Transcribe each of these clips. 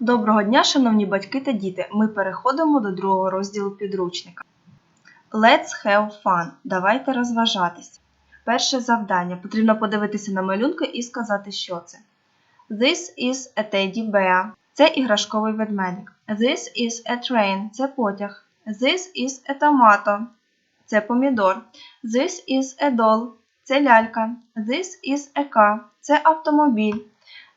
Доброго дня, шановні батьки та діти. Ми переходимо до другого розділу підручника. Let's have fun. Давайте розважатись. Перше завдання. Потрібно подивитися на малюнки і сказати, що це. This is a teddy bear. Це іграшковий ведмедик. This is a train. Це потяг. This is a tomato. Це помідор. This is a doll. Це лялька. This is a car. Це автомобіль.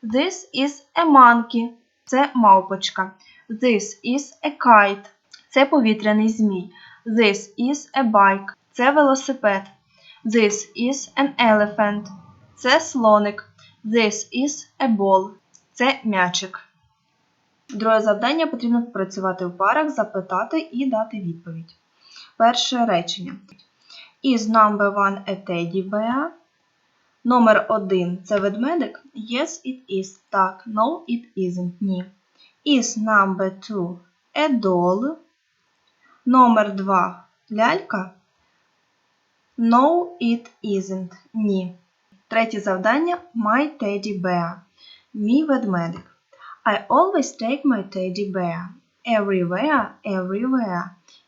This is a monkey. Це мавпочка. This is a kite. Це повітряний змій. This is a bike. Це велосипед. This is an elephant. Це слоник. This is a ball. Це м'ячик. Друге завдання потрібно працювати в парах, запитати і дати відповідь. Перше речення. Is number one a teddy bear? Номер один це ведмедик? Yes, it is. Так. No, it isn't. Ні. Is number two a doll? Номер два лялька? No, it isn't. Ні. Третє завдання My teddy bear. Мій ведмедик. I always take my teddy bear. Everywhere, everywhere.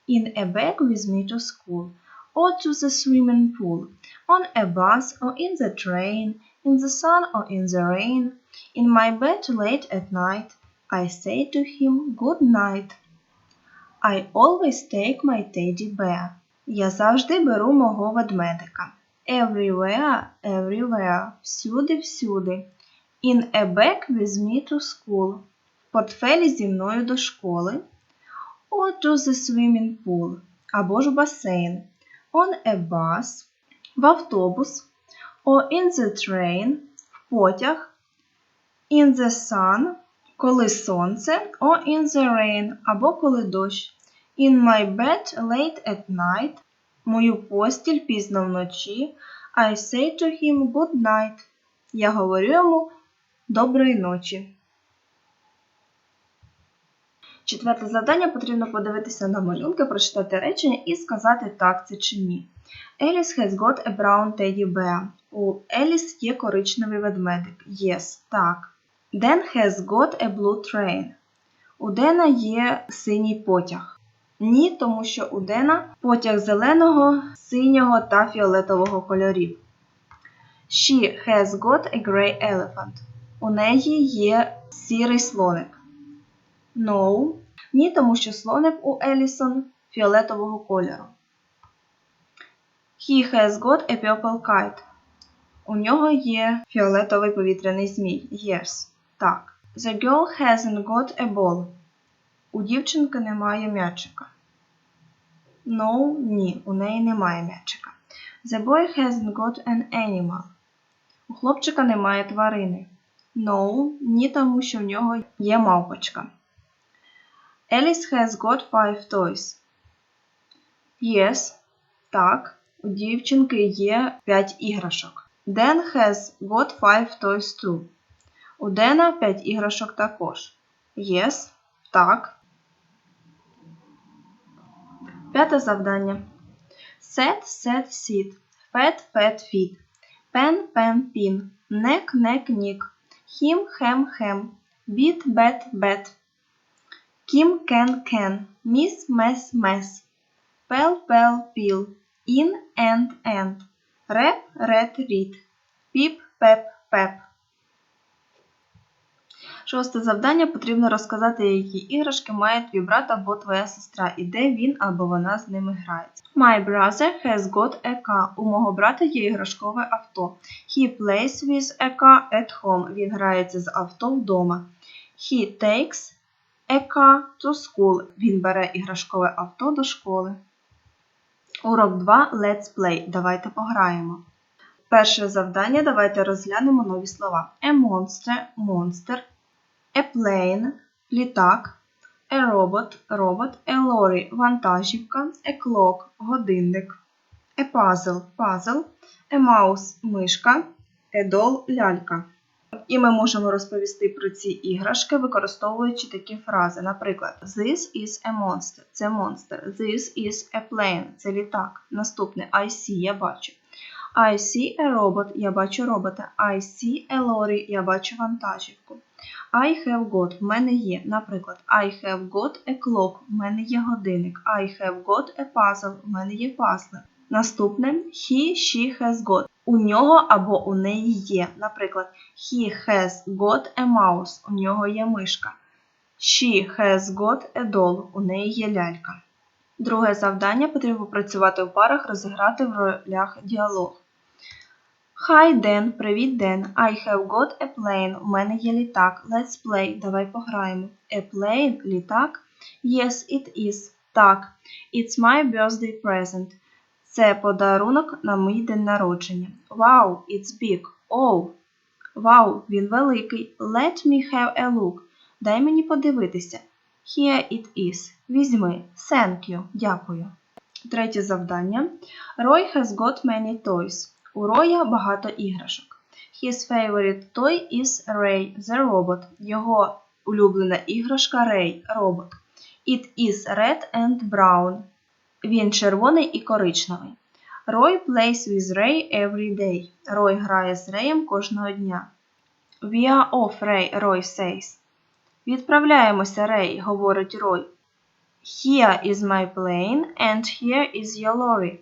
In a bag with me to school. Or to the swimming pool. On a bus or in the train. In the sun or in the rain. In my bed late at night. I say to him good night. I always take my teddy bear. Я завжди беру мого ведмедика. Everywhere, everywhere. Всюди, всюди. In a bag with me to school. В портфелі зі мною до школи. Or to the swimming pool. Або ж в басейн. On a bus. В автобус. Or in the train. В потяг. In the sun. Коли сонце. Or in the rain. Або коли дощ. In my bed late at night. Мою постіль пізно вночі. I say to him good night. Я говорю йому доброї ночі. Четверте завдання потрібно подивитися на малюнки, прочитати речення і сказати так це чи ні. Alice has got a brown teddy bear. У Еліс є коричневий ведмедик. Yes, так. Dan has got a blue train. У Дена є синій потяг. Ні, тому що у Дена потяг зеленого, синього та фіолетового кольорів. She has got a grey elephant. У неї є сірий слоник. No. Ні, тому що слоник у Елісон фіолетового кольору. He has got a purple kite. У нього є фіолетовий повітряний змій. Yes. Так. The girl hasn't got a ball. У дівчинки немає м'ячика. No, ні, у неї немає м'ячика. The boy hasn't got an animal. У хлопчика немає тварини. No, ні, тому що в нього є мавпочка. Alice has got five toys. Yes, так, у дівчинки є 5 іграшок. Dan has got five toys too. У Дена 5 іграшок також. Yes, так. П'яте завдання. Set, set, sit. Fat, fat, fit. Pen, pen, pin. Neck, neck, nick. Him, hem, hem. Beat, bet, bet. Kim, can, can. Miss, mess, mess. Pel, pel, peel. In, and, and. Rap, red, read. Pip, pep, pep. Шосте завдання потрібно розказати, які іграшки має твій брат або твоя сестра, і де він або вона з ними грається. My brother has got a car. У мого брата є іграшкове авто. He plays with a car at home. Він грається з авто вдома. He takes car to school. Він бере іграшкове авто до школи. Урок 2. Let's play. Давайте пограємо. Перше завдання. Давайте розглянемо нові слова. A monster – монстр. A plane – літак. A robot – робот. A lorry – вантажівка. A clock – годинник. A puzzle – пазл. A mouse – мишка. A doll – лялька. І ми можемо розповісти про ці іграшки, використовуючи такі фрази. Наприклад, This is a monster. Це монстр. This is a plane. Це літак. Наступне I see, я бачу. I see a robot. Я бачу робота. I see a lorry. Я бачу вантажівку. I have got в мене є. Наприклад, I have got a clock в мене є годинник. I have got a puzzle в мене є пазли. Наступне he, she has got. У нього або у неї є. Наприклад, he has got a mouse. У нього є мишка. She has got a doll. У неї є лялька. Друге завдання потрібно попрацювати в парах, розіграти в ролях діалог. Hi, Ден, привіт, Ден. I have got a plane. У мене є літак. Let's play. Давай пограємо. A plane – літак. Yes, it is. Так. It's my birthday present. Це подарунок на мій день народження. Wow, it's big. Oh. Вау, він великий. Let me have a look. Дай мені подивитися. Here it is. Візьми. Thank you. Дякую. Третє завдання. Roy has got many toys. У Роя багато іграшок. His favorite toy is Ray, the robot. Його улюблена іграшка Рей, робот. It is red and brown. Він червоний і коричневий. Roy plays with Ray every day. Рой грає з Реєм кожного дня. We are off, Ray, Roy says. Відправляємося, Рей, говорить Рой. Here is my plane and here is your lorry.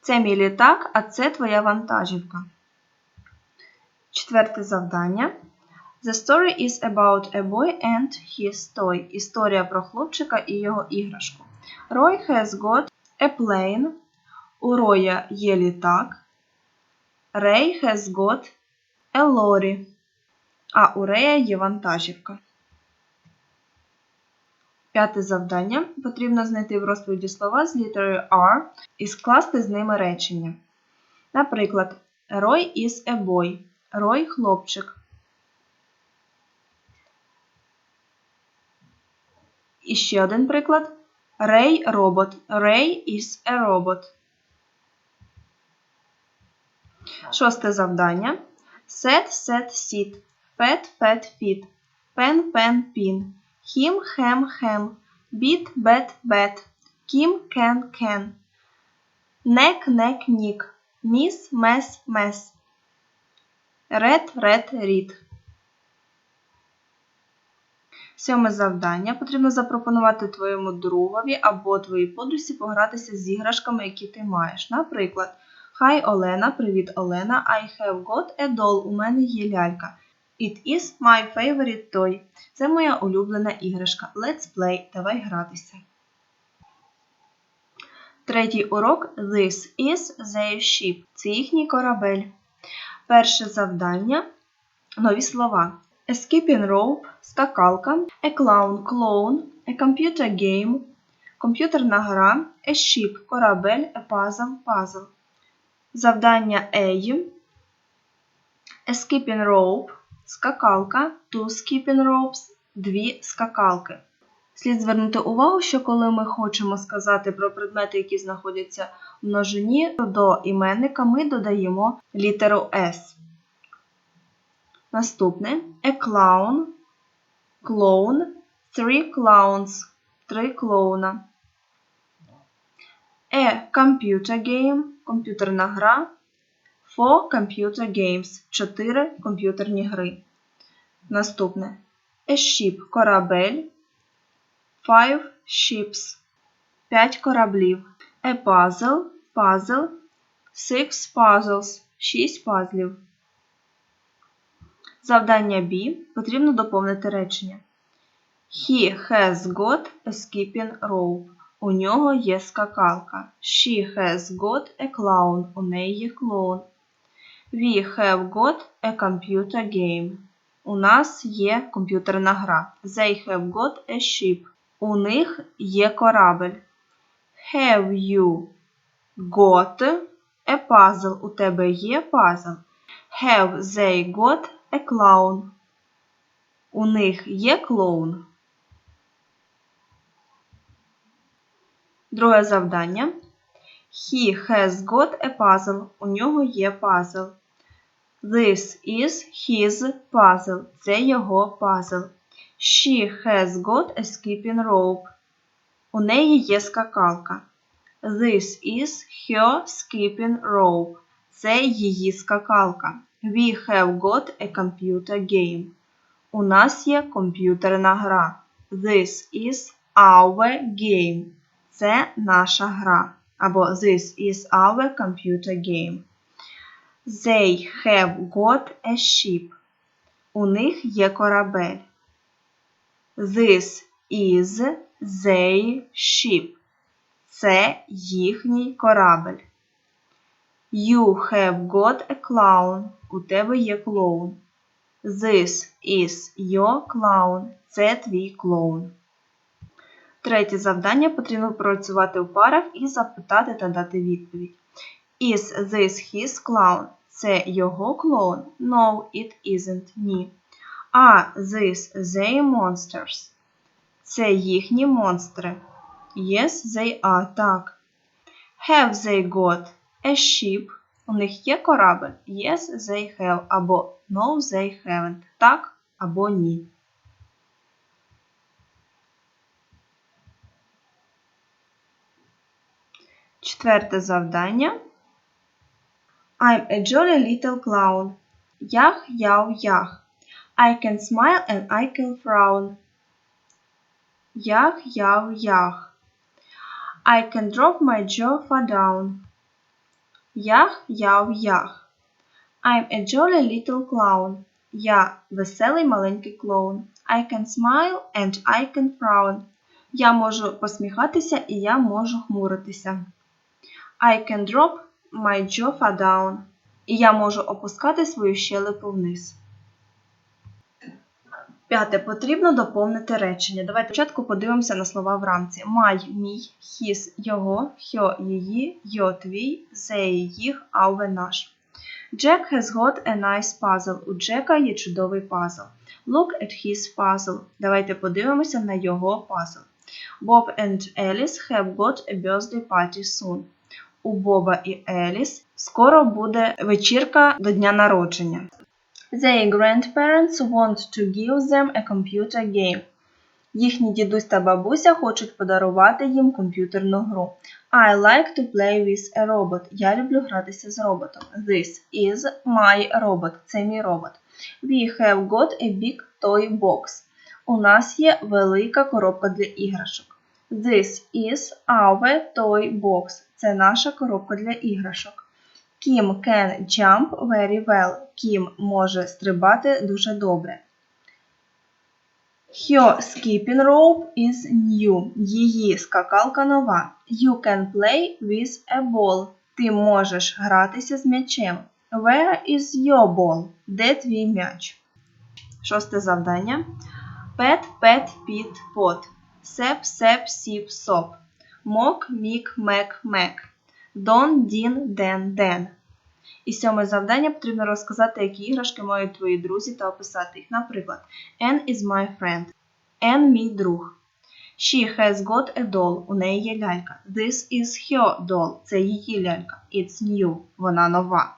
Це мій літак, а це твоя вантажівка. Четверте завдання. The story is about a boy and his toy. Історія про хлопчика і його іграшку. Roy has got a plane. У Роя є літак. Ray has got a lorry. А у Рея є вантажівка. П'яте завдання. Потрібно знайти в розповіді слова з літерою R і скласти з ними речення. Наприклад, Roy is a boy. Рой хлопчик. І ще один приклад. Ray робот. Ray is a robot. Шосте завдання. Set, set, sit. Pet, pet, fit. Pen, pen, pin. Him, hem, hem. Beat, bet, bet. Kim, can, can. Neck, neck, nick. Miss, mess, mess. Red, red, read. Сьоме завдання. Потрібно запропонувати твоєму другові або твоїй подружці погратися з іграшками, які ти маєш. Наприклад, Хай Олена, привіт Олена. I have got a doll. У мене є лялька. It is my favorite toy. Це моя улюблена іграшка. Let's play. Давай гратися. Третій урок This is their ship. Це їхній корабель. Перше завдання. Нові слова. A skipping rope скакалка. A clown клоун. A computer game. Комп'ютерна гра. A ship корабель. A puzzle пазл. Завдання A. A skipping rope скакалка, two skipping ropes, дві скакалки. Слід звернути увагу, що коли ми хочемо сказати про предмети, які знаходяться в множині, до іменника ми додаємо літеру S. Наступне a clown, clown, three clowns, три клоуна. A computer game, комп'ютерна гра, Four computer games. Чотири комп'ютерні гри. Наступне. A ship корабель. Five ships. П'ять кораблів. A puzzle. Puzzle. Six puzzles. Шість пазлів. Завдання B. Потрібно доповнити речення. He has got a skipping rope. У нього є скакалка. She has got a clown. У неї є клоун. We have got a computer game. У нас є комп'ютерна гра. They have got a ship. У них є корабель. Have you got a puzzle? У тебе є пазл. Have they got a clown? У них є клоун. Друге завдання. He has got a puzzle. У нього є пазл. This is his puzzle. Це його пазл. She has got a skipping rope. У неї є скакалка. This is her skipping rope. Це її скакалка. We have got a computer game. У нас є комп'ютерна гра. This is our game. Це наша гра. Або This is our computer game. They have got a ship. У них є корабель. This is their ship. Це їхній корабель. You have got a clown. У тебе є клоун. This is your clown. Це твій клоун. Третє завдання потрібно працювати у парах і запитати та дати відповідь. Is this his clown? Це його клоун? No, it isn't. Ні. Are this they monsters? Це їхні монстри. Yes, they are. Так. Have they got a ship? У них є корабель? Yes, they have. Або No, they haven't. Так або ні. Четверте завдання. I'm a jolly little clown. Ях, яв, ях. I can smile and I can frown. Ях, яв, ях. I can drop my jaw down. Ях, яв, ях. I'm a jolly little clown. Я веселий маленький клоун. I can smile and I can frown. Я можу посміхатися і я можу хмуритися. I can drop my jaw down. І я можу опускати свою щелепу вниз. П'яте. Потрібно доповнити речення. Давайте спочатку подивимося на слова в рамці. My, мій, his, його, her, її, your, твій, they, їх, our, наш. Jack has got a nice puzzle. У Джека є чудовий пазл. Look at his puzzle. Давайте подивимося на його пазл. Bob and Alice have got a birthday party soon. У Боба і Еліс скоро буде вечірка до дня народження. Their grandparents want to give them a computer game. Їхні дідусь та бабуся хочуть подарувати їм комп'ютерну гру. I like to play with a robot. Я люблю гратися з роботом. This is my robot. Це мій робот. We have got a big toy box. У нас є велика коробка для іграшок. This is our toy box. Це наша коробка для іграшок. Kim can jump very well. Кім може стрибати дуже добре. Her skipping rope is new. Її скакалка нова. You can play with a ball. Ти можеш гратися з м'ячем. Where is your ball? Де твій м'яч? Шосте завдання. Pet, pet, pit, pot. Сеп, сеп, сіп, соп. Мок, мек. Дон, дін, ден, ден. І сьоме завдання потрібно розказати, які іграшки мають твої друзі та описати їх. Наприклад, Anne is my friend. Anne – мій друг. She has got a doll. У неї є лялька. This is her doll. Це її лялька. It's new. Вона нова.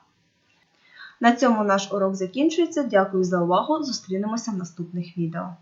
На цьому наш урок закінчується. Дякую за увагу. Зустрінемося в наступних відео.